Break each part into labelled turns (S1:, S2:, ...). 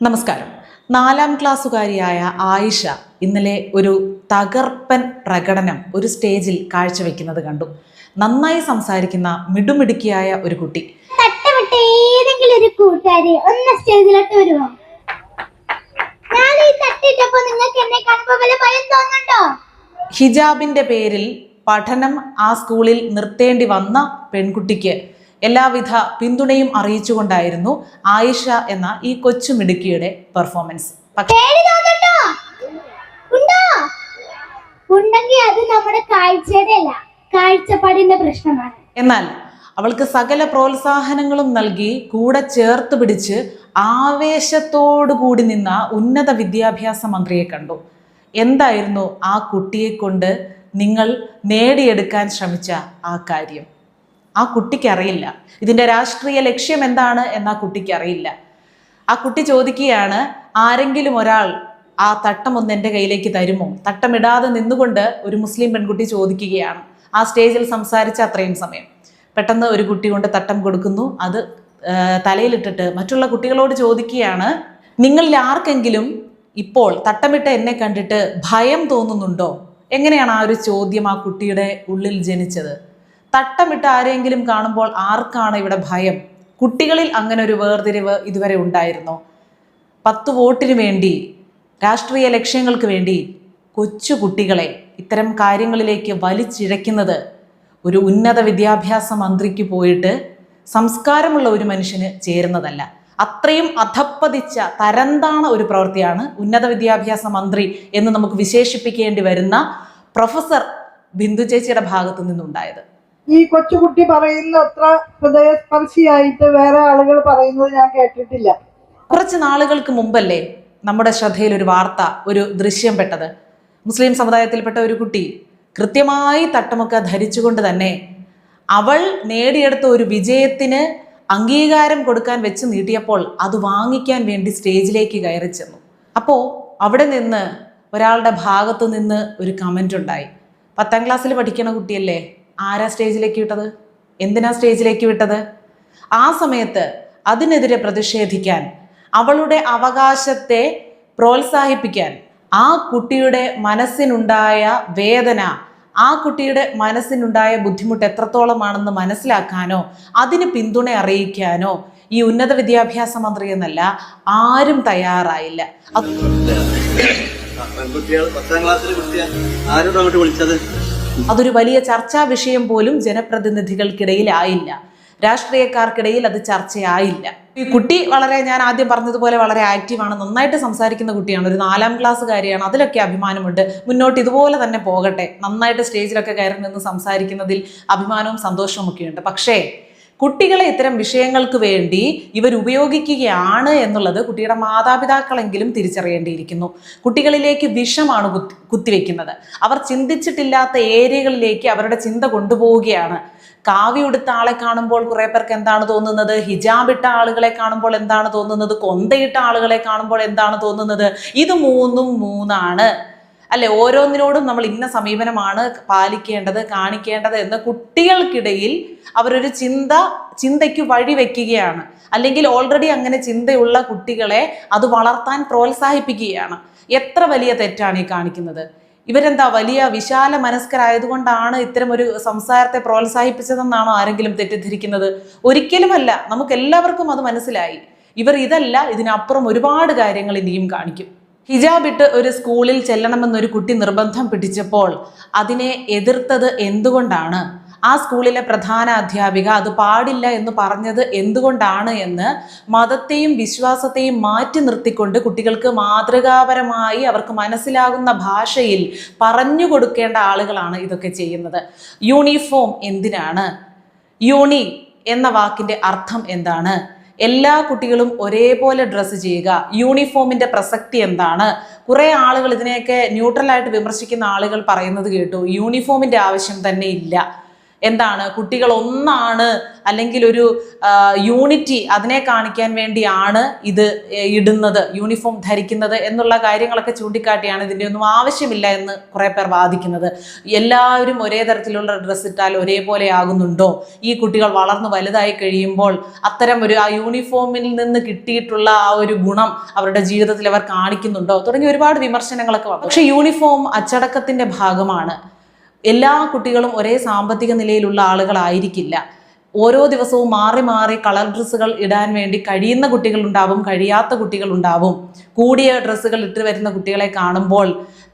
S1: നമസ്കാരം. നാലാം ക്ലാസ്സുകാരിയായ ആയിഷ ഇന്നലെ ഒരു തകർപ്പൻ പ്രകടനം ഒരു സ്റ്റേജിൽ കാഴ്ചവെക്കുന്നത് കണ്ടു. നന്നായി സംസാരിക്കുന്ന മിടുമിടുക്കിയായ ഒരു കുട്ടി.
S2: ഏതെങ്കിലും ഒരു കൂട്ടുകാരി ഒന്ന് സ്റ്റേജിലോട്ട് വരുമോ ഞാൻ ഈ തട്ടിട്ടപ്പോ നിങ്ങൾക്ക് എന്നെ കാണുമ്പോൾ വല്ല ഭയം തോന്നുന്നുണ്ടോ?
S1: ഹിജാബിന്റെ പേരിൽ പഠനം ആ സ്കൂളിൽ നിർത്തേണ്ടി വന്ന പെൺകുട്ടിക്ക് എല്ലാവിധ പിന്തുണയും അറിയിച്ചുകൊണ്ടായിരുന്നു ആയിഷ എന്ന ഈ കൊച്ചു മിടുക്കിയുടെ പെർഫോമൻസ്
S2: ഉണ്ടെങ്കിൽ അത് നമ്മുടെ കാഴ്ചയുടെ അല്ല കാഴ്ചപ്പാടിന്റെ പ്രശ്നമാണ്.
S1: എന്നാൽ അവൾക്ക് സകല പ്രോത്സാഹനങ്ങളും നൽകി കൂടെ ചേർത്ത് പിടിച്ച് ആവേശത്തോടു കൂടി നിന്ന ഉന്നത വിദ്യാഭ്യാസ മന്ത്രിയെ കണ്ടു. എന്തായിരുന്നു ആ കുട്ടിയെ കൊണ്ട് നിങ്ങൾ നേടിയെടുക്കാൻ ശ്രമിച്ച ആ കാര്യം? ആ കുട്ടിക്കറിയില്ല ഇതിന്റെ രാഷ്ട്രീയ ലക്ഷ്യം എന്താണ് എന്ന് ആ കുട്ടിക്ക് അറിയില്ല. ആ കുട്ടി ചോദിക്കുകയാണ് ആരെങ്കിലും ഒരാൾ ആ തട്ടം ഒന്ന് എന്റെ കയ്യിലേക്ക് തരുമോ? തട്ടമിടാതെ നിന്നുകൊണ്ട് ഒരു മുസ്ലിം പെൺകുട്ടി ചോദിക്കുകയാണ്. ആ സ്റ്റേജിൽ സംസാരിച്ച അത്രയും സമയം. പെട്ടെന്ന് ഒരു കുട്ടി കൊണ്ട് തട്ടം കൊടുക്കുന്നു. അത് തലയിലിട്ടിട്ട് മറ്റുള്ള കുട്ടികളോട് ചോദിക്കുകയാണ് നിങ്ങളിൽ ആർക്കെങ്കിലും ഇപ്പോൾ തട്ടമിട്ട് എന്നെ കണ്ടിട്ട് ഭയം തോന്നുന്നുണ്ടോ? എങ്ങനെയാണ് ആ ഒരു ചോദ്യം ആ കുട്ടിയുടെ ഉള്ളിൽ ജനിച്ചത്? തട്ടമിട്ട് ആരെങ്കിലും കാണുമ്പോൾ ആർക്കാണ് ഇവിടെ ഭയം? കുട്ടികളിൽ അങ്ങനെ ഒരു വേർതിരിവ് ഇതുവരെ ഉണ്ടായിരുന്നു? പത്ത് വോട്ടിന് വേണ്ടി രാഷ്ട്രീയ ലക്ഷ്യങ്ങൾക്ക് വേണ്ടി കൊച്ചു കുട്ടികളെ ഇത്തരം കാര്യങ്ങളിലേക്ക് വലിച്ചിഴയ്ക്കുന്നത് ഒരു ഉന്നത വിദ്യാഭ്യാസ മന്ത്രിക്ക് പോയിട്ട് സംസ്കാരമുള്ള ഒരു മനുഷ്യന് ചേരുന്നതല്ല. അത്രയും അധപ്പതിച്ച തരംതാണ ഒരു പ്രവൃത്തിയാണ് ഉന്നത വിദ്യാഭ്യാസ മന്ത്രി എന്ന് നമുക്ക് വിശേഷിപ്പിക്കേണ്ടി വരുന്ന പ്രൊഫസർ ബിന്ദു ചേച്ചിയുടെ ഭാഗത്തു നിന്നുണ്ടായത്.
S3: ഈ കൊച്ചുകുട്ടി പറയുന്ന അത്ര ഹൃദയസ്പർശിയായിട്ട് വേറെ ആളുകൾ പറയുന്നത് ഞാൻ കേട്ടിട്ടില്ല.
S1: കുറച്ച് നാളുകൾക്ക് മുമ്പല്ലേ നമ്മുടെ ശ്രദ്ധയിൽ ഒരു വാർത്ത ഒരു ദൃശ്യം പെട്ടത്? മുസ്ലിം സമുദായത്തിൽപ്പെട്ട ഒരു കുട്ടി കൃത്യമായി തട്ടമൊക്കെ ധരിച്ചുകൊണ്ട് തന്നെ അവൾ നേടിയെടുത്ത ഒരു വിജയത്തിന് അംഗീകാരം കൊടുക്കാൻ വെച്ച് നീട്ടിയപ്പോൾ അത് വാങ്ങിക്കാൻ വേണ്ടി സ്റ്റേജിലേക്ക് കയറി ചെന്നു. അപ്പോൾ അവിടെ നിന്ന് ഒരാളുടെ ഭാഗത്തു നിന്ന് ഒരു കമന്റ് ഉണ്ടായി. പത്താം ക്ലാസ്സിൽ പഠിക്കണ കുട്ടിയല്ലേ? ആരാ സ്റ്റേജിലേക്ക് വിട്ടത്? എന്തിനാ സ്റ്റേജിലേക്ക് വിട്ടത്? ആ സമയത്ത് അതിനെതിരെ പ്രതിഷേധിക്കാൻ അവളുടെ അവകാശത്തെ പ്രോത്സാഹിപ്പിക്കാൻ ആ കുട്ടിയുടെ മനസ്സിനുണ്ടായ വേദന ആ കുട്ടിയുടെ മനസ്സിനുണ്ടായ ബുദ്ധിമുട്ട് എത്രത്തോളമാണെന്ന് മനസ്സിലാക്കാനോ അതിന് പിന്തുണ അറിയിക്കാനോ ഈ ഉന്നത വിദ്യാഭ്യാസ മന്ത്രി എന്നല്ല ആരും തയ്യാറായില്ല.
S4: പത്താം ക്ലാസ്സിൽ കുട്ടിയാ അങ്ങോട്ട് വിളിച്ചത്?
S1: അതൊരു വലിയ ചർച്ചാ വിഷയം പോലും ജനപ്രതിനിധികൾക്കിടയിൽ ആയില്ല രാഷ്ട്രീയക്കാർക്കിടയിൽ അത് ചർച്ചയായില്ല. ഈ കുട്ടി വളരെ ഞാൻ ആദ്യം പറഞ്ഞതുപോലെ വളരെ ആക്റ്റീവാണ് നന്നായിട്ട് സംസാരിക്കുന്ന കുട്ടിയാണ്. ഒരു നാലാം ക്ലാസ്സുകാരിയാണ് അതിലൊക്കെ അഭിമാനമുണ്ട്. മുന്നോട്ട് ഇതുപോലെ തന്നെ പോകട്ടെ. നന്നായിട്ട് സ്റ്റേജിലൊക്കെ കയറി നിന്ന് സംസാരിക്കുന്നതിൽ അഭിമാനവും സന്തോഷവും ഒക്കെയുണ്ട് പക്ഷേ കുട്ടികളെ ഇത്തരം വിഷയങ്ങൾക്ക് വേണ്ടി ഇവർ ഉപയോഗിക്കുകയാണ് എന്നുള്ളത് കുട്ടിയുടെ മാതാപിതാക്കളെങ്കിലും തിരിച്ചറിയേണ്ടിയിരിക്കുന്നു. കുട്ടികളിലേക്ക് വിഷമാണ് കുത്തി കുത്തിവെക്കുന്നത്. അവർ ചിന്തിച്ചിട്ടില്ലാത്ത ഏരിയകളിലേക്ക് അവരുടെ ചിന്ത കൊണ്ടുപോവുകയാണ്. കാവി ഉടുത്ത ആളെ കാണുമ്പോൾ കുറെ പേർക്ക് എന്താണ് തോന്നുന്നത്? ഹിജാബ് ഇട്ട ആളുകളെ കാണുമ്പോൾ എന്താണ് തോന്നുന്നത്? കൊന്തയിട്ട ആളുകളെ കാണുമ്പോൾ എന്താണ് തോന്നുന്നത്? ഇത് മൂന്നും മൂന്നാണ്. അല്ലെ ഓരോന്നിനോടും നമ്മൾ ഇന്ന സമീപനമാണ് പാലിക്കേണ്ടത് കാണിക്കേണ്ടത് എന്ന് കുട്ടികൾക്കിടയിൽ അവരൊരു ചിന്ത ചിന്തയ്ക്ക് വഴി വെക്കുകയാണ്. അല്ലെങ്കിൽ ഓൾറെഡി അങ്ങനെ ചിന്തയുള്ള കുട്ടികളെ അത് വളർത്താൻ പ്രോത്സാഹിപ്പിക്കുകയാണ്. എത്ര വലിയ തെറ്റാണ് ഈ കാണിക്കുന്നത്? ഇവരെന്താ വലിയ വിശാല മനസ്കരായതുകൊണ്ടാണ് ഇത്തരം ഒരു സംസാരത്തെ പ്രോത്സാഹിപ്പിച്ചതെന്നാണോ ആരെങ്കിലും തെറ്റിദ്ധരിക്കുന്നത്? ഒരിക്കലുമല്ല നമുക്ക് എല്ലാവർക്കും അത് മനസ്സിലായി. ഇവർ ഇതല്ല ഇതിനപ്പുറം ഒരുപാട് കാര്യങ്ങൾ ഇനിയും കാണിക്കും. ഹിജാബ് ഇട്ട് ഒരു സ്കൂളിൽ ചെല്ലണമെന്നൊരു കുട്ടി നിർബന്ധം പിടിച്ചപ്പോൾ അതിനെ എതിർത്തത് എന്തുകൊണ്ടാണ്? ആ സ്കൂളിലെ പ്രധാന അധ്യാപിക അത് പാടില്ല എന്ന് പറഞ്ഞത് എന്തുകൊണ്ടാണ് എന്ന് മതത്തെയും വിശ്വാസത്തെയും മാറ്റി നിർത്തിക്കൊണ്ട് കുട്ടികൾക്ക് മാതൃകാപരമായി അവർക്ക് മനസ്സിലാകുന്ന ഭാഷയിൽ പറഞ്ഞു കൊടുക്കേണ്ട ആളുകളാണ് ഇതൊക്കെ ചെയ്യുന്നത്. യൂണിഫോം എന്തിനാണ്? യൂണി എന്ന വാക്കിന്റെ അർത്ഥം എന്താണ്? എല്ലാ കുട്ടികളും ഒരേപോലെ ഡ്രസ്സ് ചെയ്യുക. യൂണിഫോമിന്റെ പ്രസക്തി എന്താണ്? കുറേ ആളുകൾ ഇതിനെയൊക്കെ ന്യൂട്രലായിട്ട് വിമർശിക്കുന്ന ആളുകൾ പറയുന്നത് കേട്ടു. യൂണിഫോമിന്റെ ആവശ്യം തന്നെ ഇല്ല. എന്താണ്? കുട്ടികൾ ഒന്നാണ് അല്ലെങ്കിൽ ഒരു യൂണിറ്റി അതിനെ കാണിക്കാൻ വേണ്ടിയാണ് ഇത് ഇടുന്നത് യൂണിഫോം ധരിക്കുന്നത് എന്നുള്ള കാര്യങ്ങളൊക്കെ ചൂണ്ടിക്കാട്ടിയാണ് ഇതിന്റെ ഒന്നും ആവശ്യമില്ല എന്ന് കുറേ പേർ വാദിക്കുന്നത്. എല്ലാവരും ഒരേ തരത്തിലുള്ള ഡ്രസ്സ് ഇട്ടാൽ ഒരേപോലെ ആകുന്നുണ്ടോ? ഈ കുട്ടികൾ വളർന്ന് വലുതായി കഴിയുമ്പോൾ അത്തരം ഒരു ആ യൂണിഫോമിൽ നിന്ന് കിട്ടിയിട്ടുള്ള ആ ഒരു ഗുണം അവരുടെ ജീവിതത്തിൽ അവർ കാണിക്കുന്നുണ്ടോ? തുടങ്ങിയ ഒരുപാട് വിമർശനങ്ങളൊക്കെ പക്ഷേ യൂണിഫോം അച്ചടക്കത്തിന്റെ ഭാഗമാണ്. എല്ലാ കുട്ടികളും ഒരേ സാമ്പത്തിക നിലയിലുള്ള ആളുകളായിരിക്കില്ല. ഓരോ ദിവസവും മാറി മാറി കളർ ഡ്രസ്സുകൾ ഇടാൻ വേണ്ടി കഴിയുന്ന കുട്ടികളുണ്ടാവും കഴിയാത്ത കുട്ടികളുണ്ടാവും. കൂടിയ ഡ്രസ്സുകൾ ഇട്ട് വരുന്ന കുട്ടികളെ കാണുമ്പോൾ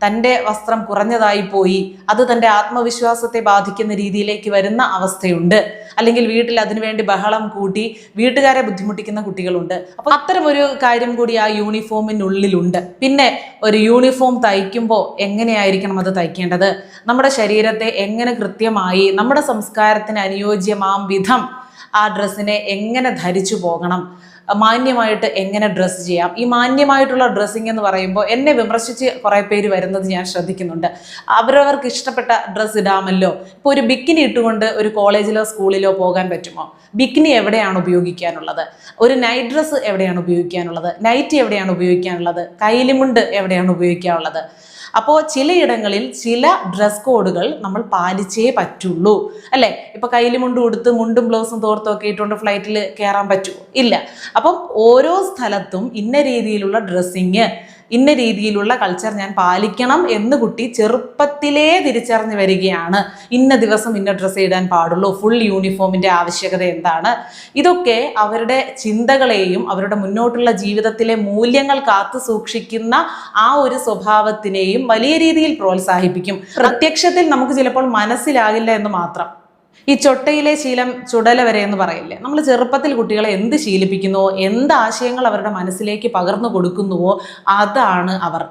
S1: തന്റെ വസ്ത്രം കുറഞ്ഞതായി പോയി. അത് തന്റെ ആത്മവിശ്വാസത്തെ ബാധിക്കുന്ന രീതിയിലേക്ക് വരുന്ന അവസ്ഥയുണ്ട്. അല്ലെങ്കിൽ വീട്ടിൽ അതിനുവേണ്ടി ബഹളം കൂട്ടി വീട്ടുകാരെ ബുദ്ധിമുട്ടിക്കുന്ന കുട്ടികളുണ്ട്. അപ്പൊ അത്തരം ഒരു കാര്യം കൂടി ആ യൂണിഫോമിനുള്ളിലുണ്ട്. പിന്നെ ഒരു യൂണിഫോം തയ്ക്കുമ്പോൾ എങ്ങനെയായിരിക്കണം അത് തയ്ക്കേണ്ടത്? നമ്മുടെ ശരീരത്തെ എങ്ങനെ കൃത്യമായി നമ്മുടെ സംസ്കാരത്തിന് അനുയോജ്യമാം വിധം ആ ഡ്രസ്സിനെ എങ്ങനെ ധരിച്ചു പോകണം? മാന്യമായിട്ട് എങ്ങനെ ഡ്രസ്സ് ചെയ്യാം? ഈ മാന്യമായിട്ടുള്ള ഡ്രസ്സിങ് എന്ന് പറയുമ്പോൾ എന്നെ വിമർശിച്ച് കുറേ പേര് വരുന്നത് ഞാൻ ശ്രദ്ധിക്കുന്നുണ്ട്. അവരവർക്ക് ഇഷ്ടപ്പെട്ട ഡ്രസ്സ് ഇടാമല്ലോ? ഇപ്പോൾ ഒരു ബിക്കിനി ഇട്ടുകൊണ്ട് ഒരു കോളേജിലോ സ്കൂളിലോ പോകാൻ പറ്റുമോ? ബിക്കിനി എവിടെയാണ് ഉപയോഗിക്കാനുള്ളത്? ഒരു നൈറ്റ് ഡ്രസ്സ് എവിടെയാണ് ഉപയോഗിക്കാനുള്ളത്? നൈറ്റ് എവിടെയാണ് ഉപയോഗിക്കാനുള്ളത്? കൈലിമുണ്ട് എവിടെയാണ് ഉപയോഗിക്കാനുള്ളത്? അപ്പോൾ ചിലയിടങ്ങളിൽ ചില ഡ്രസ് കോഡുകൾ നമ്മൾ പാലിച്ചേ പറ്റുള്ളൂ. അല്ലേ? ഇപ്പൊ കയ്യിൽ മുണ്ട് ഉടുത്ത് മുണ്ടും ബ്ലൗസും തോർത്തും ഒക്കെ ഇട്ടുകൊണ്ട് ഫ്ലൈറ്റിൽ കയറാൻ പറ്റുമോ? ഇല്ല. അപ്പം ഓരോ സ്ഥലത്തും ഇന്ന രീതിയിലുള്ള ഡ്രസ്സിങ് ഇന്ന രീതിയിലുള്ള കൾച്ചർ ഞാൻ പാലിക്കണം എന്ന് കുട്ടി ചെറുപ്പത്തിലേ തിരിച്ചറിഞ്ഞു വരികയാണ്. ഇന്ന ദിവസം ഇന്ന ഡ്രസ്സ് ഇടാൻ പാടുള്ളൂ ഫുൾ യൂണിഫോമിന്റെ ആവശ്യകത എന്താണ്? ഇതൊക്കെ അവരുടെ ചിന്തകളെയും അവരുടെ മുന്നോട്ടുള്ള ജീവിതത്തിലെ മൂല്യങ്ങൾ കാത്തു സൂക്ഷിക്കുന്ന ആ ഒരു സ്വഭാവത്തിനെയും വലിയ രീതിയിൽ പ്രോത്സാഹിപ്പിക്കും. പ്രത്യക്ഷത്തിൽ നമുക്ക് ചിലപ്പോൾ മനസ്സിലാകില്ല എന്ന് മാത്രം. ഈ ചൊട്ടയിലെ ശീലം ചുടല വരെ എന്ന് പറയില്ലേ? നമ്മൾ ചെറുപ്പത്തിൽ കുട്ടികളെ എന്ത് ശീലിപ്പിക്കുന്നുവോ എന്ത് ആശയങ്ങൾ അവരുടെ മനസ്സിലേക്ക് പകർന്നു കൊടുക്കുന്നുവോ? അതാണ് അവർ.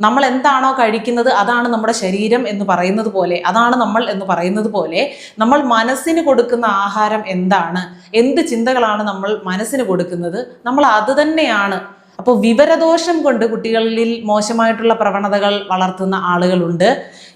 S1: നമ്മൾ എന്താണോ കഴിക്കുന്നത് അതാണ് നമ്മുടെ ശരീരം എന്ന് പറയുന്നത് പോലെ അതാണ് നമ്മൾ എന്ന് പറയുന്നത് പോലെ നമ്മൾ മനസ്സിന് കൊടുക്കുന്ന ആഹാരം എന്താണ്? എന്ത് ചിന്തകളാണ് നമ്മൾ മനസ്സിന് കൊടുക്കുന്നത്? നമ്മൾ അത് തന്നെയാണ്. അപ്പോൾ വിവരദോഷം കൊണ്ട് കുട്ടികളിൽ മോശമായിട്ടുള്ള പ്രവണതകൾ വളർത്തുന്ന ആളുകളുണ്ട്.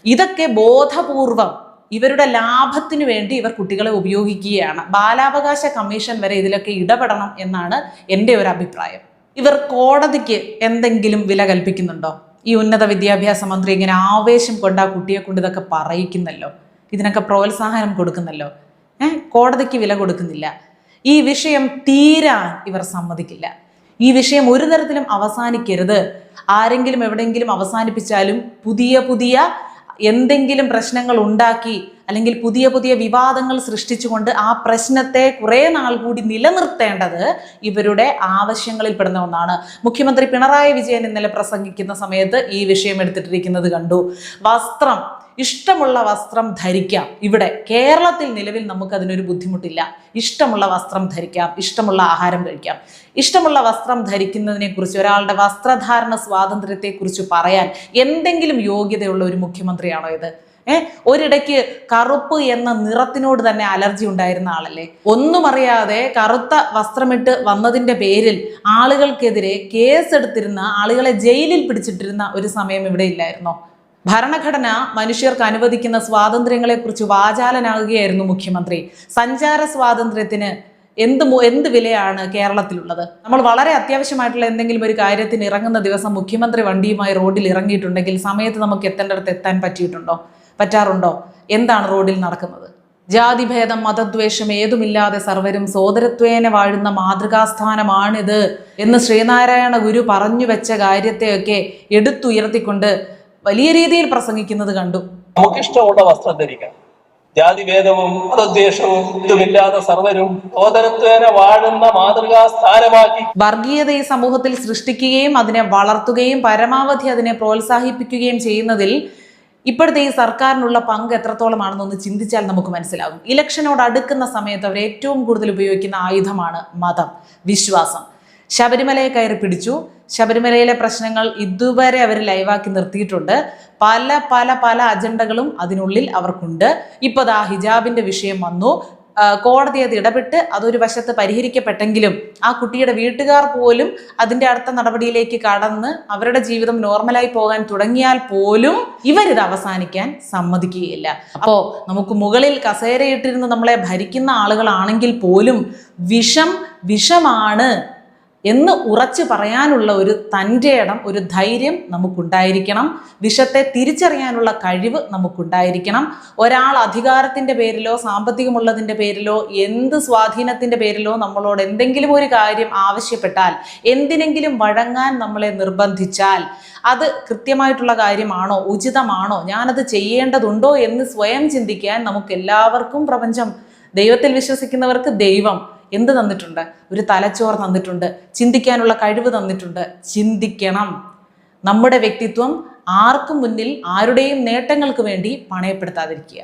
S1: ഇതൊക്കെ ബോധപൂർവം ഇവരുടെ ലാഭത്തിനു വേണ്ടി ഇവർ കുട്ടികളെ ഉപയോഗിക്കുകയാണ്. ബാലാവകാശ കമ്മീഷൻ വരെ ഇതിലൊക്കെ ഇടപെടണം എന്നാണ് എന്റെ ഒരു അഭിപ്രായം. ഇവർ കോടതിക്ക് എന്തെങ്കിലും വില കൽപ്പിക്കുന്നുണ്ടോ? ഈ ഉന്നത വിദ്യാഭ്യാസ മന്ത്രി ഇങ്ങനെ ആവേശം കൊണ്ട് ആ കുട്ടിയെ കൊണ്ട് ഇതൊക്കെ പറയിക്കുന്നല്ലോ? ഇതിനൊക്കെ പ്രോത്സാഹനം കൊടുക്കുന്നല്ലോ? ഏഹ് കോടതിക്ക് വില കൊടുക്കുന്നില്ല. ഈ വിഷയം തീരാൻ ഇവർ സമ്മതിക്കില്ല. ഈ വിഷയം ഒരു തരത്തിലും അവസാനിക്കരുത്. ആരെങ്കിലും എവിടെയെങ്കിലും അവസാനിപ്പിച്ചാലും പുതിയ പുതിയ എന്തെങ്കിലും പ്രശ്നങ്ങൾ ഉണ്ടാക്കി അല്ലെങ്കിൽ പുതിയ പുതിയ വിവാദങ്ങൾ സൃഷ്ടിച്ചുകൊണ്ട് ആ പ്രശ്നത്തെ കുറേ നാൾ കൂടി നിലനിർത്തേണ്ടത് ഇവരുടെ ആവശ്യങ്ങളിൽ പെടുന്ന ഒന്നാണ്. മുഖ്യമന്ത്രി പിണറായി വിജയൻ ഇന്നലെ പ്രസംഗിക്കുന്ന സമയത്ത് ഈ വിഷയം എടുത്തിട്ടിരിക്കുന്നത് കണ്ടു. വസ്ത്രം ഇഷ്ടമുള്ള വസ്ത്രം ധരിക്കാം. ഇവിടെ കേരളത്തിൽ നിലവിൽ നമുക്ക് അതിനൊരു ബുദ്ധിമുട്ടില്ല. ഇഷ്ടമുള്ള വസ്ത്രം ധരിക്കാം ഇഷ്ടമുള്ള ആഹാരം കഴിക്കാം. ഇഷ്ടമുള്ള വസ്ത്രം ധരിക്കുന്നതിനെ കുറിച്ച് ഒരാളുടെ വസ്ത്രധാരണ സ്വാതന്ത്ര്യത്തെക്കുറിച്ച് പറയാൻ എന്തെങ്കിലും യോഗ്യതയുള്ള ഒരു മുഖ്യമന്ത്രിയാണോ ഇത്? ഏർ ഒരിടയ്ക്ക് കറുപ്പ് എന്ന നിറത്തിനോട് തന്നെ അലർജി ഉണ്ടായിരുന്ന ആളല്ലേ? ഒന്നും അറിയാതെ കറുത്ത വസ്ത്രമിട്ട് വന്നതിന്റെ പേരിൽ ആളുകൾക്കെതിരെ കേസെടുത്തിരുന്ന ആളുകളെ ജയിലിൽ പിടിച്ചിട്ടിരുന്ന ഒരു സമയം ഇവിടെ ഇല്ലായിരുന്നോ? ഭരണഘടന മനുഷ്യർക്ക് അനുവദിക്കുന്ന സ്വാതന്ത്ര്യങ്ങളെക്കുറിച്ച് വാചാലനാകുകയായിരുന്നു മുഖ്യമന്ത്രി. സഞ്ചാര സ്വാതന്ത്ര്യത്തിന് എന്ത് എന്ത് വിലയാണ് കേരളത്തിലുള്ളത്? നമ്മൾ വളരെ അത്യാവശ്യമായിട്ടുള്ള എന്തെങ്കിലും ഒരു കാര്യത്തിന് ഇറങ്ങുന്ന ദിവസം മുഖ്യമന്ത്രി വണ്ടിയുമായി റോഡിൽ ഇറങ്ങിയിട്ടുണ്ടെങ്കിൽ സമയത്ത് നമുക്ക് എത്തേണ്ടടുത്ത് എത്താൻ പറ്റിയിട്ടുണ്ടോ? പറ്റാറുണ്ടോ? എന്താണ് റോഡിൽ നടക്കുന്നത്? ജാതിഭേദം മതദ്വേഷം ഏതുമില്ലാതെ സർവരും സോദരത്വേന വാഴുന്ന മാതൃകാസ്ഥാനമാണിത് എന്ന് ശ്രീനാരായണ ഗുരു പറഞ്ഞു വെച്ച കാര്യത്തെയൊക്കെ എടുത്തുയർത്തിക്കൊണ്ട് വലിയ രീതിയിൽ പ്രസംഗിക്കുന്നത് കണ്ടു.
S5: നമുക്കിഷ്ടമുള്ള വസ്ത്രം ധരിക്കാം. ജാതിഭേദവും മതദ്വേഷവും ഇതുമില്ലാതെ സർവരും സോദരത്വേന വാഴുന്ന മാതൃകാ സ്ഥാനമാക്കി.
S1: വർഗീയത ഈ സമൂഹത്തിൽ സൃഷ്ടിക്കുകയും അതിനെ വളർത്തുകയും പരമാവധി അതിനെ പ്രോത്സാഹിപ്പിക്കുകയും ചെയ്യുന്നതിൽ ഇപ്പോഴത്തെ ഈ സർക്കാരിനുള്ള പങ്ക് എത്രത്തോളമാണെന്നൊന്ന് ചിന്തിച്ചാൽ നമുക്ക് മനസ്സിലാകും. ഇലക്ഷനോട് അടുക്കുന്ന സമയത്ത് അവർ ഏറ്റവും കൂടുതൽ ഉപയോഗിക്കുന്ന ആയുധമാണ് മതം വിശ്വാസം. ശബരിമലയെ കയറി പിടിച്ചു. ശബരിമലയിലെ പ്രശ്നങ്ങൾ ഇതുവരെ അവർ ലൈവാക്കി നിർത്തിയിട്ടുണ്ട്. പല പല പല അജണ്ടകളും അതിനുള്ളിൽ അവർക്കുണ്ട്. ഇപ്പോൾ ദാ ഹിജാബിന്റെ വിഷയം വന്നു. ആ, കോടതി അത് ഇടപെട്ട് അതൊരു വശത്ത് പരിഹരിക്കപ്പെട്ടെങ്കിലും ആ കുട്ടിയുടെ വീട്ടുകാർ പോലും അതിന്റെ അടുത്ത നടപടിയിലേക്ക് കടന്ന് അവരുടെ ജീവിതം നോർമലായി പോകാൻ തുടങ്ങിയാൽ പോലും ഇവരിത് അവസാനിക്കാൻ സമ്മതിക്കുകയില്ല. അപ്പോൾ നമുക്ക് മുകളിൽ കസേരയിട്ടിരുന്ന് നമ്മളെ ഭരിക്കുന്ന ആളുകളാണെങ്കിൽ പോലും വിഷം വിഷമാണ് എന്ന് ഉറച്ചു പറയാനുള്ള ഒരു തന്റെ ഇടം ഒരു ധൈര്യം നമുക്കുണ്ടായിരിക്കണം. വിഷത്തെ തിരിച്ചറിയാനുള്ള കഴിവ് നമുക്കുണ്ടായിരിക്കണം. ഒരാൾ അധികാരത്തിന്റെ പേരിലോ സാമ്പത്തികമുള്ളതിന്റെ പേരിലോ എന്ത് സ്വാധീനത്തിന്റെ പേരിലോ നമ്മളോട് എന്തെങ്കിലും ഒരു കാര്യം ആവശ്യപ്പെട്ടാൽ എന്തിനെങ്കിലും വഴങ്ങാൻ നമ്മളെ നിർബന്ധിച്ചാൽ അത് കൃത്യമായിട്ടുള്ള കാര്യമാണോ ഉചിതമാണോ ഞാനത് ചെയ്യേണ്ടതുണ്ടോ എന്ന് സ്വയം ചിന്തിക്കാൻ നമുക്ക് എല്ലാവർക്കും പ്രപഞ്ചം ദൈവത്തിൽ വിശ്വസിക്കുന്നവർക്ക് ദൈവം എന്ത് തന്നിട്ടുണ്ട്? ഒരു തലച്ചോറ് തന്നിട്ടുണ്ട്. ചിന്തിക്കാനുള്ള കഴിവ് തന്നിട്ടുണ്ട്. ചിന്തിക്കണം. നമ്മുടെ വ്യക്തിത്വം ആർക്കും മുന്നിൽ ആരുടെയും നേട്ടങ്ങൾക്ക് വേണ്ടി പണയപ്പെടുത്താതിരിക്കുക.